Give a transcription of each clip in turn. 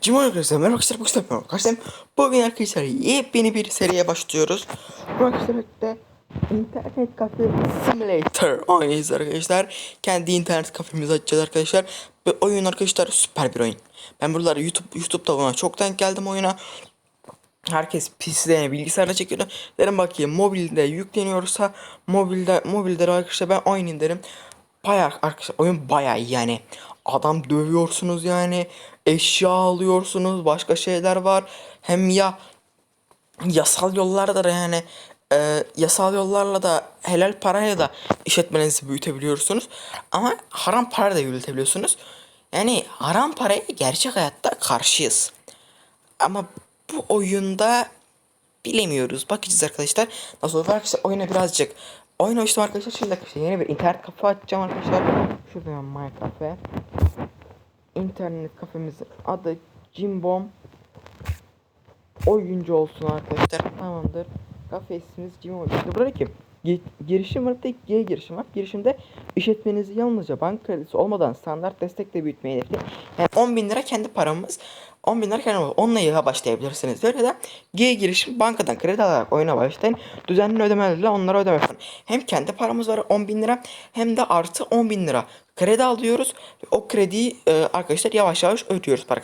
Cuma arkadaşlar merhaba arkadaşlar bugün yapıyorum arkadaşlar bugün arkadaşlar yepyeni bir seriye başlıyoruz bu arkadaşlar birlikte internet kafe simulator oynayacağız arkadaşlar kendi internet kafemizi açacağız arkadaşlar ve oyun arkadaşlar süper bir oyun ben buraları youtube youtube'da buna çok denk geldim oyuna Herkes PC'de bilgisayarda çekiyor. Derim bakayım mobilde yükleniyorsa mobilde mobilde arkadaşlar ben oynayayım derim. Bayağı arkadaşlar oyun bayağı yani. Adam dövüyorsunuz yani. Eşya alıyorsunuz. Başka şeyler var. Hem ya yasal yollarla da yani e, yasal yollarla da helal parayla da işletmenizi büyütebiliyorsunuz. Ama haram para da yürütebiliyorsunuz. Yani haram paraya gerçek hayatta karşıyız. Ama bu oyunda bilemiyoruz. Bakacağız arkadaşlar. Nasıl olur arkadaşlar oyuna birazcık oyun açtım arkadaşlar. Şimdi arkadaşlar yeni bir internet kafe açacağım arkadaşlar. Şuradan My Cafe. İnternet kafemizin adı Jimbom. Oyuncu olsun arkadaşlar. Tamamdır. Kafe ismimiz Jimbom. İşte burada ki gi- girişim var tek G girişim var. Girişimde işletmenizi yalnızca banka kredisi olmadan standart destekle büyütmeyi hedefli. Yani 10 bin lira kendi paramız. 10 bin lira kendi paramız. Onunla yıla başlayabilirsiniz. Böyle de G girişim bankadan kredi alarak oyuna başlayın. Düzenli ödemelerle onlara ödeme yapın. Hem kendi paramız var 10 bin lira hem de artı 10 bin lira kredi alıyoruz. O krediyi e, arkadaşlar yavaş yavaş ödüyoruz para.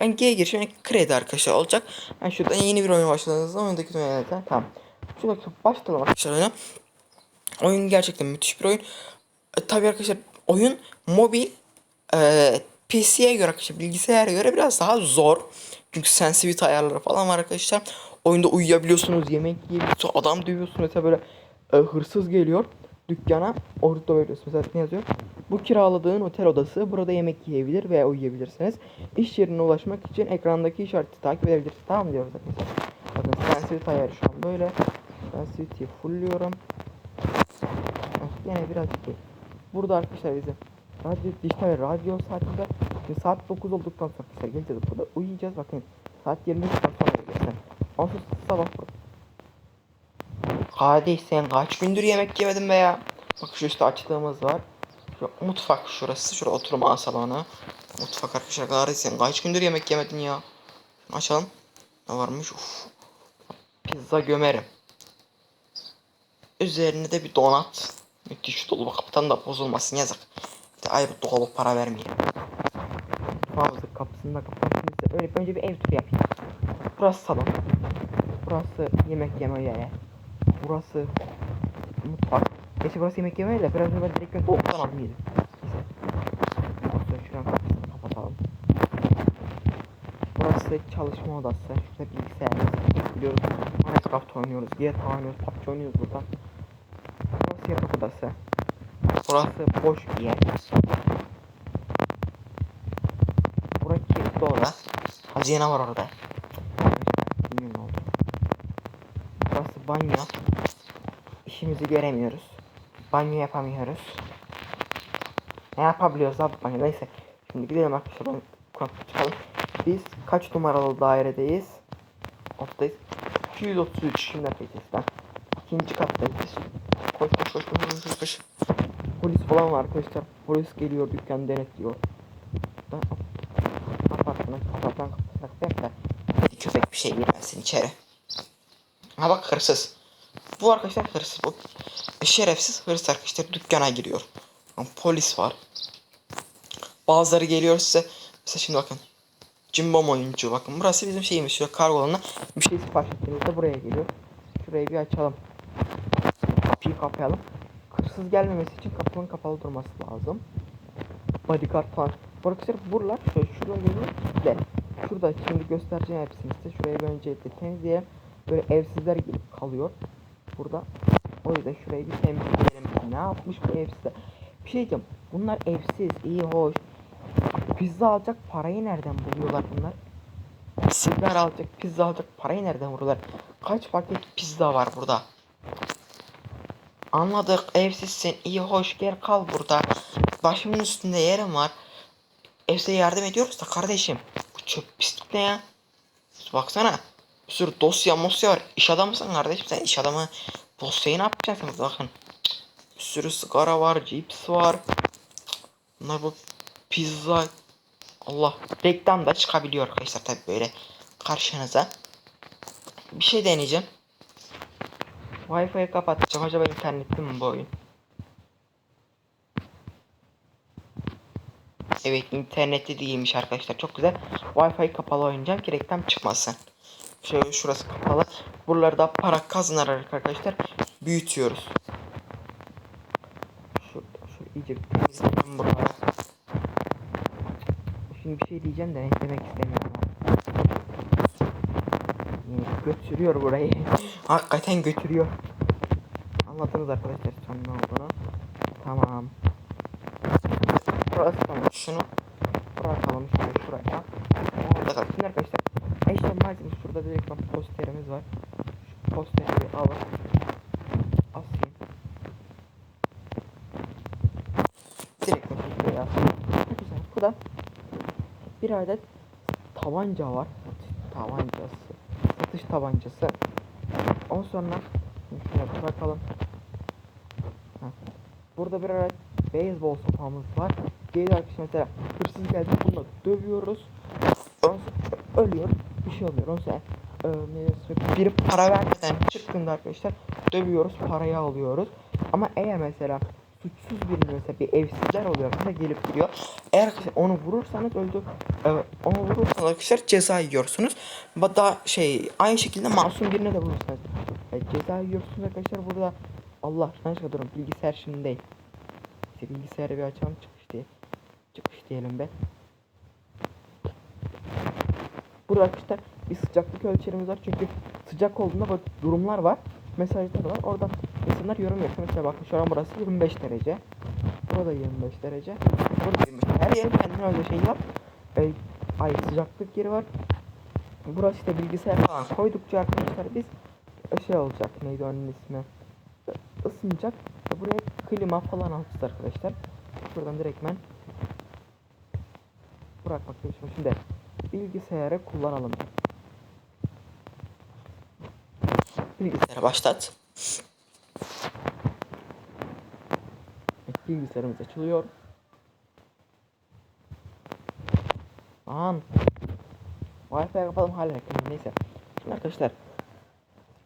Ben G girişim kredi arkadaşlar olacak. Yani şuradan yeni bir oyun başladığınızda oyundaki oyunlarda tamam. Şurada başlayalım arkadaşlar oyuna. Oyun gerçekten müthiş bir oyun. E, tabii arkadaşlar oyun mobil e, PC'ye göre arkadaşlar bilgisayara göre biraz daha zor. Çünkü sensitivity ayarları falan var arkadaşlar. Oyunda uyuyabiliyorsunuz, yemek yiyebiliyorsunuz, adam dövüyorsunuz. Mesela böyle e, hırsız geliyor dükkana. Orada veriyorsun. Mesela ne yazıyor? Bu kiraladığın otel odası. Burada yemek yiyebilir veya uyuyabilirsiniz. İş yerine ulaşmak için ekrandaki işareti takip edebilirsiniz. Tamam diyoruz arkadaşlar. Bakın sensitivity ayarı şu an böyle. Sensitivity'yi fullliyorum. Yine birazcık iyi. Burada arkadaşlar bizim radyo, dijital radyo saatinde şimdi saat 9 olduktan sonra arkadaşlar geleceğiz burada uyuyacağız bakın saat 23'ten sonra gelirsen. Onsuz sabah burada. Kardeş sen kaç gündür yemek yemedin be ya? Bak şu üstte açtığımız var. Şu mutfak şurası. Şurada oturma salonu. Mutfak arkadaşlar kardeş sen kaç gündür yemek yemedin ya? Açalım. Ne varmış? Uf. Pizza gömerim. Üzerine de bir donat. Müthiş dolabı kapatan da bozulmasın yazık. De ayrı dolabı para vermeyelim. Mutfağımızın kapısını da de Öyle önce bir ev turu yapayım. Burası salon. Burası yemek yeme yeri. Burası mutfak. Gerçi burası yemek yeme yeri de biraz önce ben direkt mutfaktan aldım yedim. Neyse. Kapısını kapatalım. Burası çalışma odası. Şurada bilgisayarımız. Biliyoruz. Minecraft oynuyoruz. GTA oynuyoruz. PUBG oynuyoruz burada. Burası yatak odası. Burası boş bir yer. Burası kilitli oda. Hazine var orada. Bilmiyorum ne oldu. Burası banyo. İşimizi göremiyoruz. Banyo yapamıyoruz. Ne yapabiliyoruz abi banyo neyse. Şimdi gidelim arkadaşlar çıkalım. Biz kaç numaralı dairedeyiz? Ottayız. 233 şimdi ben. İkinci kattayız. Koş koş koş koş koş koş. Polis falan var arkadaşlar. Polis geliyor dükkanı denetliyor. Ben apartmana kapatman kapatmak bekle. Köpek bir şey girmesin içeri. Ha bak hırsız. Bu arkadaşlar hırsız bu. Şerefsiz hırsız arkadaşlar dükkana giriyor. Polis var. Bazıları geliyor size. Mesela şimdi bakın. Cimbom oyuncu bakın. Burası bizim şeyimiz. Şöyle kargo alanına bir şey sipariş ettiğinizde buraya geliyor. Şurayı bir açalım. Kapıyı kapayalım. Hırsız gelmemesi için kapının kapalı durması lazım. Bodyguard falan. Bu arkadaşlar buralar şöyle şuraya geliyor. Kitle. Şurada şimdi göstereceğim hepsini size. Şurayı bir öncelikle temizleyelim. Böyle evsizler gelip kalıyor. Burada. O yüzden şurayı bir temizleyelim. Ne yapmış bu evsizler? Bir şey diyeceğim. Bunlar evsiz, iyi, hoş. Pizza alacak parayı nereden buluyorlar bunlar? Sigara alacak, pizza alacak parayı nereden buluyorlar? Kaç paket pizza var burada? Anladık evsizsin iyi hoş gel kal burada. Başımın üstünde yerim var. Evsize yardım ediyoruz da kardeşim. Bu çöp pislik ne ya? Baksana. Bir sürü dosya mosya var. İş adamısın kardeşim sen iş adamı. Dosyayı ne yapacaksınız bakın. Bir sürü sigara var, cips var. Bunlar bu pizza. Allah reklam da çıkabiliyor arkadaşlar tabi böyle karşınıza. Bir şey deneyeceğim. Wi-Fi'yi kapatacağım. Acaba internetli mi bu oyun? Evet internetli değilmiş arkadaşlar. Çok güzel. Wi-Fi kapalı oynayacağım ki reklam çıkmasın. Şöyle şurası kapalı. Buralarda para kazanarak arkadaşlar büyütüyoruz. Şu, şu iyice temizleyelim buraları. Şimdi bir şey diyeceğim de ne demek istemiyorum. Götürüyor burayı. Hakikaten götürüyor. Anladınız arkadaşlar son ne olduğunu. Tamam. Burası tamam. Şunu bırakalım şöyle şuraya. Orada kalsın arkadaşlar. Eşya malzemesi şurada direkt bak posterimiz var. Şu posteri alıp asayım. Direkt bak şuraya asayım. Güzel. Bu da bir adet tabanca var. Tabancası. Satış tabancası. Ondan sonra şuraya bırakalım. Heh. Burada bir adet beyzbol sopamız var. Geliyor arkadaşlar mesela hırsız geldi bununla dövüyoruz. Sonra ölüyor. Bir şey oluyor. Sonra e, biri para vermeden çıktığında arkadaşlar dövüyoruz. Parayı alıyoruz. Ama eğer mesela suçsuz birini mesela bir evsizler oluyor mesela gelip gidiyor. Eğer onu vurursanız öldü. E, onu vurursanız arkadaşlar ceza yiyorsunuz. Daha şey aynı şekilde masum birine de vurursanız e, ceza yiyorsunuz arkadaşlar burada. Allah aşkına durun bilgisayar şimdi değil. İşte bilgisayarı bir açalım çıkış diye. Çıkış diyelim be. Burada arkadaşlar bir sıcaklık ölçerimiz var çünkü sıcak olduğunda böyle durumlar var. Mesajlar var. Oradan insanlar yorum yapıyor. Mesela bakın şu an burası 25 derece. Burada 25 derece. Burada 25 Her yerin kendine öyle şey var. E, ay sıcaklık yeri var. Burası işte bilgisayar falan koydukça arkadaşlar biz şey olacak. Neydi onun ismi? ısınacak. Buraya klima falan alacağız arkadaşlar. Şuradan direktmen bırakmak istiyorum. Şimdi bilgisayarı kullanalım. Bilgisayara başlat. Bilgisayarımız açılıyor. An. Wi-Fi yapalım hala yakın. Neyse. Şimdi arkadaşlar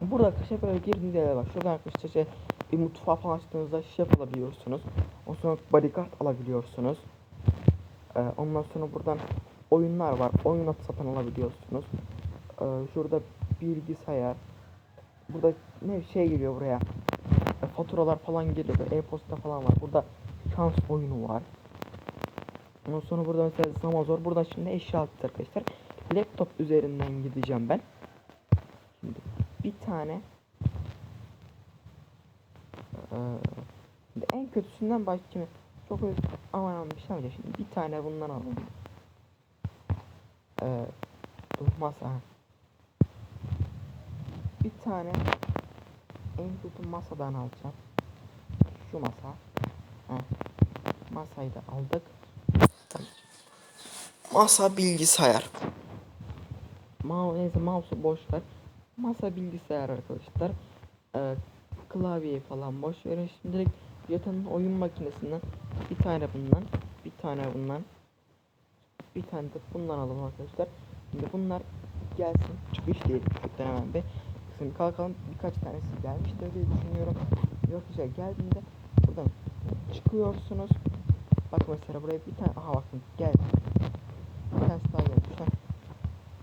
Burada arkadaşlar böyle girdiğinizde yer var. Şuradan arkadaşlar şey, bir mutfağı falan açtığınızda şef alabiliyorsunuz. Ondan sonra bodyguard alabiliyorsunuz. Ee, ondan sonra buradan oyunlar var. Oyun at satın alabiliyorsunuz. Ee, şurada bilgisayar. Burada ne şey geliyor buraya. E, faturalar falan geliyor. E-posta falan var. Burada şans oyunu var. Ondan sonra burada mesela Zamazor. Burada şimdi eşya aldık arkadaşlar. Laptop üzerinden gideceğim ben. Şimdi bir tane ee, en kötüsünden başlayayım. Çok aman bir şey. Şimdi bir tane bundan alalım. Ee, dur masa. Bir tane en kötü masadan alacağım. Şu masa. Heh. Masayı da aldık. Masa bilgisayar. Mouse, neyse mouse'u boş ver. Masa bilgisayar arkadaşlar. Ee, klavyeyi falan boş verin. Şimdilik yatağın oyun makinesinden bir tane bundan, bir tane bundan, bir tane de bundan alalım arkadaşlar. Şimdi bunlar gelsin. Çıkış değil. Çoktan hemen bir. Şimdi kalkalım. Birkaç tanesi gelmiştir diye düşünüyorum. Yok güzel geldiğinde buradan çıkıyorsunuz. Bak mesela buraya bir tane aha bakın gel. Bir tanesi daha gelmiş.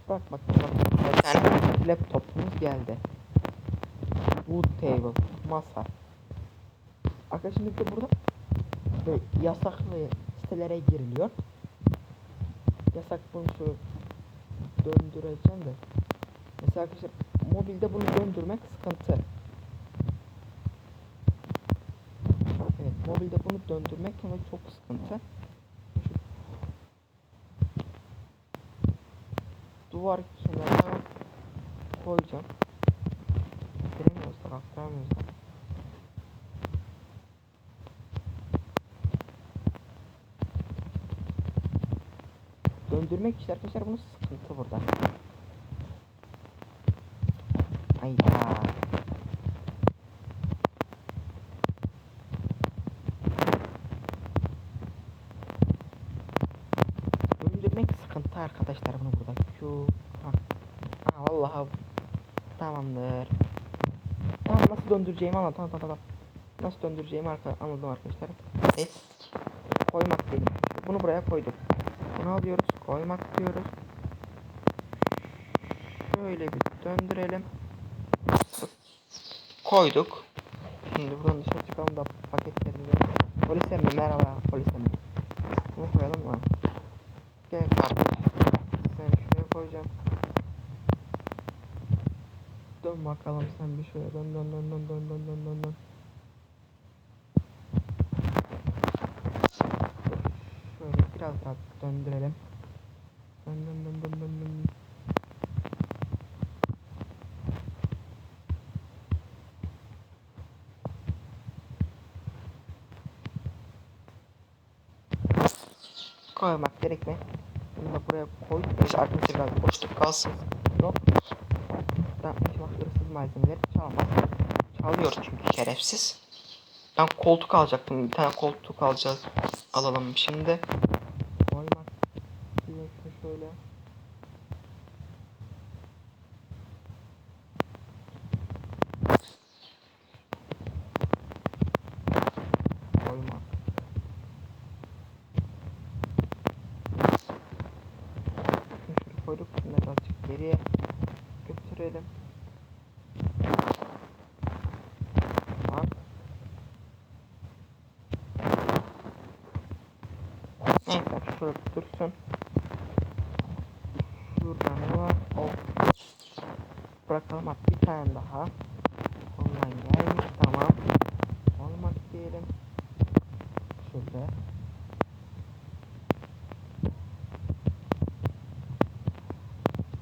Bak bak bak. Bir tane laptopumuz geldi. Wood table. Masa. Arkadaşlar şimdi burada böyle yasaklı sitelere giriliyor. Yasak şöyle döndüreceğim de. Mesela arkadaşlar mobilde bunu döndürmek sıkıntı. Evet mobilde bunu döndürmek çok sıkıntı. duvar kenarına koyacağım. Aktaramıyoruz da aktaramıyoruz da. Döndürmek işte arkadaşlar bunun sıkıntı burada. Ayda. Döndürmek arkadaşlar bunu burada. Q. Ha. Ha tamamdır. Tamam nasıl döndüreceğimi anlat. Tamam tamam tamam. Nasıl döndüreceğimi arka anladım arkadaşlar. Evet. Koymak dedim. Bunu buraya koyduk. Bunu alıyoruz. Koymak diyoruz. Şöyle bir döndürelim. Koyduk. Şimdi buradan dışarı çıkalım da paketlerimizi. Polis emmi merhaba polis emmi. Bunu koyalım mı? Gel kardeş. Sen şuraya koyacağım. Dön bakalım sen bir şöyle dön dön dön dön dön dön dön dön dön. Şöyle biraz daha döndürelim. Dön dön dön dön dön dön. Koymak gerek mi? Bunu da buraya koy. İşte arkadaşlar biraz boşluk kalsın. Yok. Şimdi hırsız malzemeleri çalmaz. Çalıyor çünkü şerefsiz. Ben koltuk alacaktım. Bir tane koltuk alacağız. Alalım şimdi. Koymak. Bir dakika şöyle. Koymak. Şunu şöyle koyduk. Şimdi birazcık geriye götürelim. Tamam. Neyse şurada dursun. Şurada ne var? Hop. Bırakalım at bir tane daha. Ondan gelmiş tamam. Olmak diyelim. Şurada.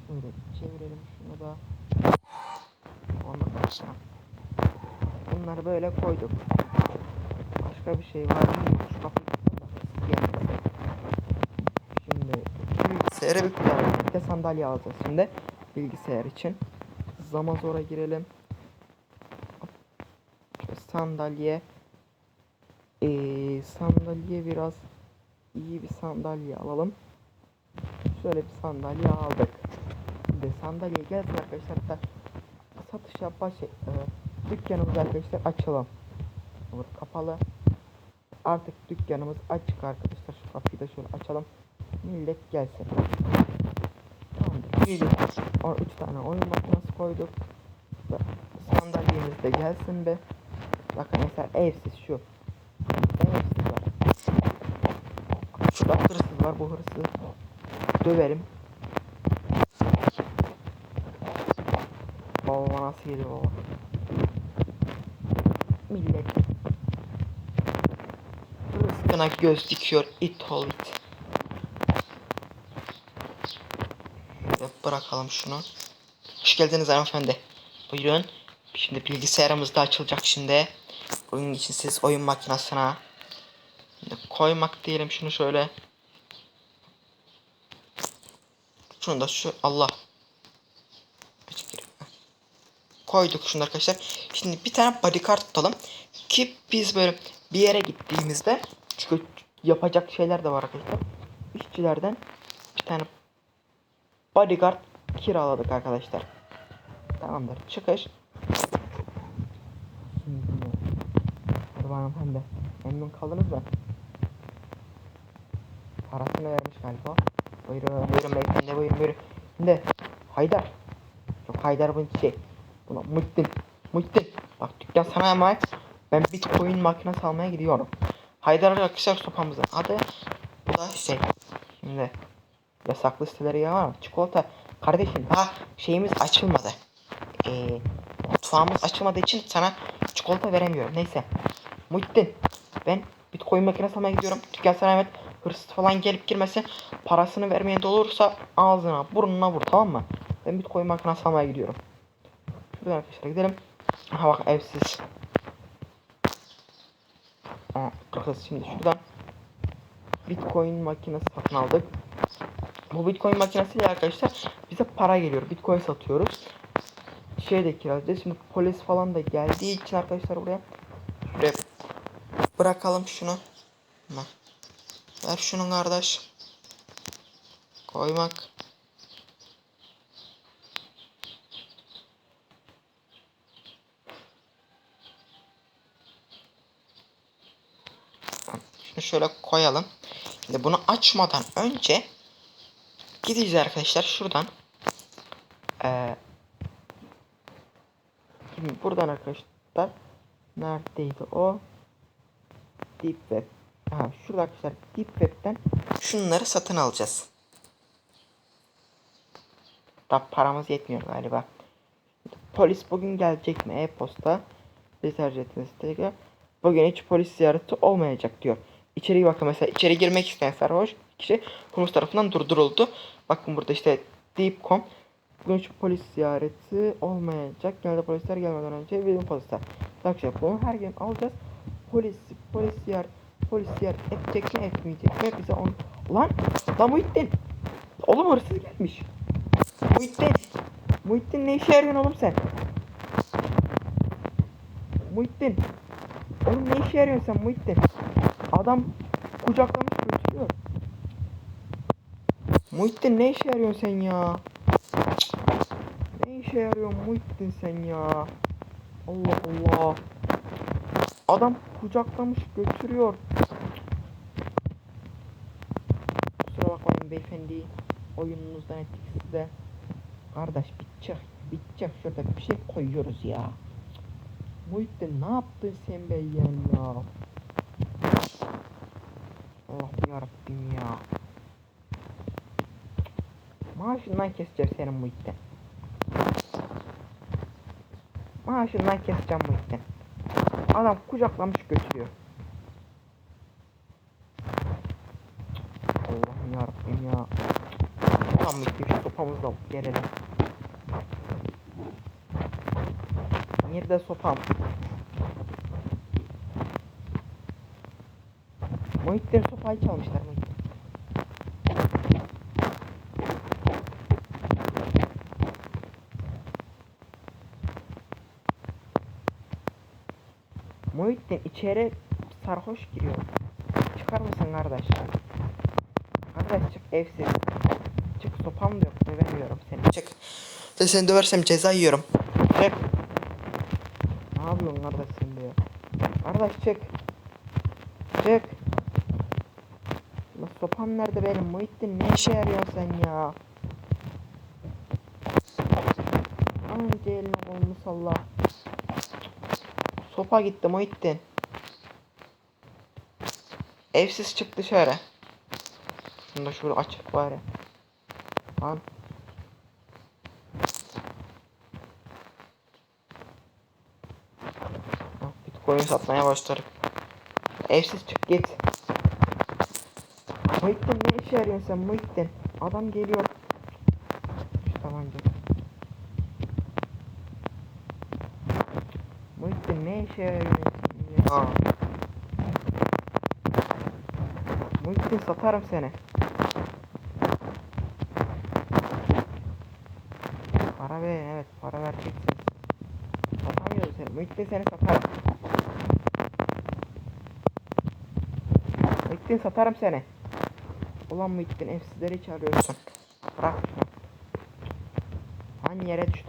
Şöyle çevirelim şunu da. Ondan sonra. Bunları böyle koyduk. Başka bir şey var mı? Şu kapıyı. Şimdi. Bir de sandalye alacağız şimdi. Bilgisayar için. Zaman zora girelim. Sandalye. Ee, sandalye biraz iyi bir sandalye alalım. Şöyle bir sandalye aldık. Şimdi sandalye gelsin arkadaşlar. Hatta satışa baş e, dükkanımız arkadaşlar açalım. Olur kapalı. Artık dükkanımız açık arkadaşlar. Şu kapıyı da şöyle açalım. Millet gelsin. O, üç tane oyun makinesi koyduk. Sandalyemiz de gelsin be. Bakın mesela evsiz şu. Evsiz var. Şurada hırsız var. Bu hırsız döverim. Baba nasıl yedi baba? Millet. Rızkına göz dikiyor it ol it. Şöyle bırakalım şunu. Hoş geldiniz hanımefendi. Buyurun. Şimdi bilgisayarımız da açılacak şimdi. Oyun için siz oyun makinesine. Şimdi koymak diyelim şunu şöyle. Şunu da şu Allah. Koyduk şunu arkadaşlar. Şimdi bir tane bodyguard tutalım. Ki biz böyle bir yere gittiğimizde çünkü yapacak şeyler de var arkadaşlar. İşçilerden bir tane bodyguard kiraladık arkadaşlar. Tamamdır. Çıkış. Merhaba hanımefendi. Memnun kaldınız mı? Parasını vermiş galiba. Buyurun buyurun beyefendi buyurun buyurun. Şimdi Haydar. Yok Haydar bu şey. Buna Muhittin. Muhittin. Bak dükkan sana emanet. Ben bitcoin makinesi almaya gidiyorum. Haydar arkadaşlar sopamızın adı. Bu da şey. Şimdi yasaklı siteleri ya var mı? Çikolata. Kardeşim daha şeyimiz açılmadı. Ee, mutfağımız açılmadığı için sana çikolata veremiyorum. Neyse. Muhittin. Ben bitcoin makinesi almaya gidiyorum. Dükkan sana emanet. Hırsız falan gelip girmesin. Parasını vermeyen de olursa ağzına burnuna vur tamam mı? Ben bitcoin makinesi almaya gidiyorum. Şuradan arkadaşlar gidelim. Aha bak evsiz. Aa, kırkız şimdi şuradan Bitcoin makinesi satın aldık. Bu Bitcoin makinesiyle arkadaşlar bize para geliyor. Bitcoin satıyoruz. Şey de kiralayacağız. Şimdi polis falan da geldiği için arkadaşlar buraya şuraya bırakalım şunu. Ver şunu kardeş. Koymak. Şunu şöyle koyalım. Şimdi bunu açmadan önce gideceğiz arkadaşlar şuradan. Ee, şimdi buradan arkadaşlar neredeydi o? Deep Web. Ha, şurada arkadaşlar Deep Web'ten şunları satın alacağız. Da paramız yetmiyor galiba. Polis bugün gelecek mi? E-posta. Bir tercih etmesi Bugün hiç polis ziyareti olmayacak diyor. İçeri bakın mesela içeri girmek isteyen sarhoş kişi polis tarafından durduruldu. Bakın burada işte Deep.com Bugün polis ziyareti olmayacak. Genelde polisler gelmeden önce bizim polisler. Arkadaşlar bunu her gün alacağız. Polis, polis ziyaret, polis ziyaret edecek mi etmeyecek mi bize onu... Lan! Lan Muhittin! Oğlum hırsız gelmiş. Muhittin! Muhittin ne işe yarıyorsun oğlum sen? Muhittin! Oğlum ne işe yarıyorsun sen Muhittin? Adam kucaklamış. Muhittin ne işe yarıyorsun sen ya? Ne işe yarıyor Muhittin sen ya? Allah Allah. Adam kucaklamış götürüyor. Kusura bakmayın beyefendi. Oyununuzdan ettik size. Kardeş bitecek. Bitecek. Şurada bir şey koyuyoruz ya. Muhittin ne yaptın sen be ya? Allah yarabbim ya. Maaşından keseceğim senin Muhittin. Maaşından keseceğim Muhittin. Adam kucaklamış götürüyor. Allah'ım yarabbim ya. Tam Muhittin şu sopamızla alıp gelelim. Nerede sopam? Muhittin sopayı çalmışlar Muhittin. İçeri sarhoş giriyor. Çıkar mısın kardeş? Kardeş çık evsiz. Çık sopam da yok dövemiyorum seni. Çık. Ben seni döversem ceza yiyorum. Çık. Ne yapıyorsun kardeş sen ya? Kardeş çık. Çık. Lan sopam nerede benim Muhittin ne işe yarıyorsun sen ya? Anca eline kolunu salla. Sopa gitti Muhittin. Evsiz çık dışarı. Şunu da şurada açık bari. Lan. Bitcoin satmaya başladık. Evsiz çık git. Muhittin ne işe yarıyorsun sen Muhittin? Adam geliyor. Şu tabanca. İşe yarıyorsun ya? Muhittin satarım seni. Para ver evet para vereceksin. Satamıyorum seni. Muhittin seni satarım. Muhittin satarım seni. Ulan Muhittin evsizleri çağırıyorsun. Bırak şunu. Hangi yere düştü?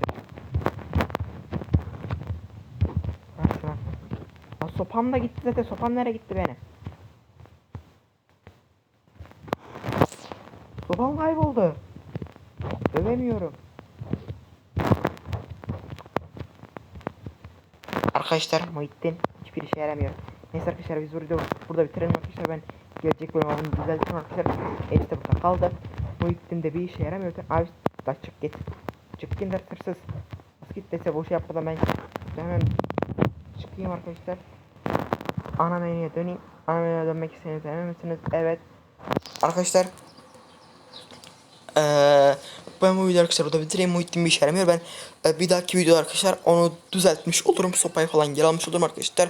Bırak şunu. Aa, sopam da gitti zaten. Sopam nereye gitti benim? Sopam kayboldu. Dövemiyorum. Arkadaşlar Muhittin hiçbir işe yaramıyor. Neyse arkadaşlar biz burada, burada bitirelim arkadaşlar ben gelecek bölüm abone düzelttim arkadaşlar. Elif burada kaldı. Muhittin de bir işe yaramıyor. Abi da çık git. Çık git hırsız. Git dese boş yapmadan ben hemen çıkayım arkadaşlar. Ana menüye döneyim. Ana menüye dönmek isterseniz emin misiniz? Evet. Arkadaşlar ee, ben bu videoyu arkadaşlar burada bitireyim. Muhittin bir işe yaramıyor. Ben e, bir dahaki videoda arkadaşlar onu düzeltmiş olurum. Sopayı falan geri almış olurum arkadaşlar.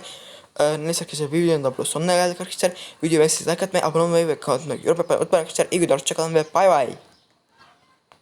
Ee, neyse arkadaşlar bir videonun da burada sonuna geldik arkadaşlar. Videoyu ben sizden katmayı, abone olmayı ve kanalıma yorum yapmayı unutmayın arkadaşlar. İyi günler, hoşçakalın ve bay bay.